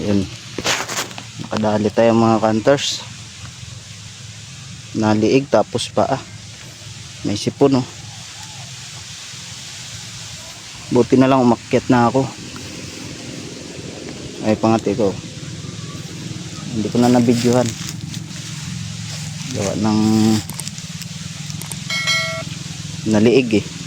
Yun. Nakadali tayo mga kanters. Naliig tapos pa ah. May sipon oh. Buti na lang umakyat na ako. Ay pangati ko. Hindi ko na nabidyohan. Gawa ng naliig eh.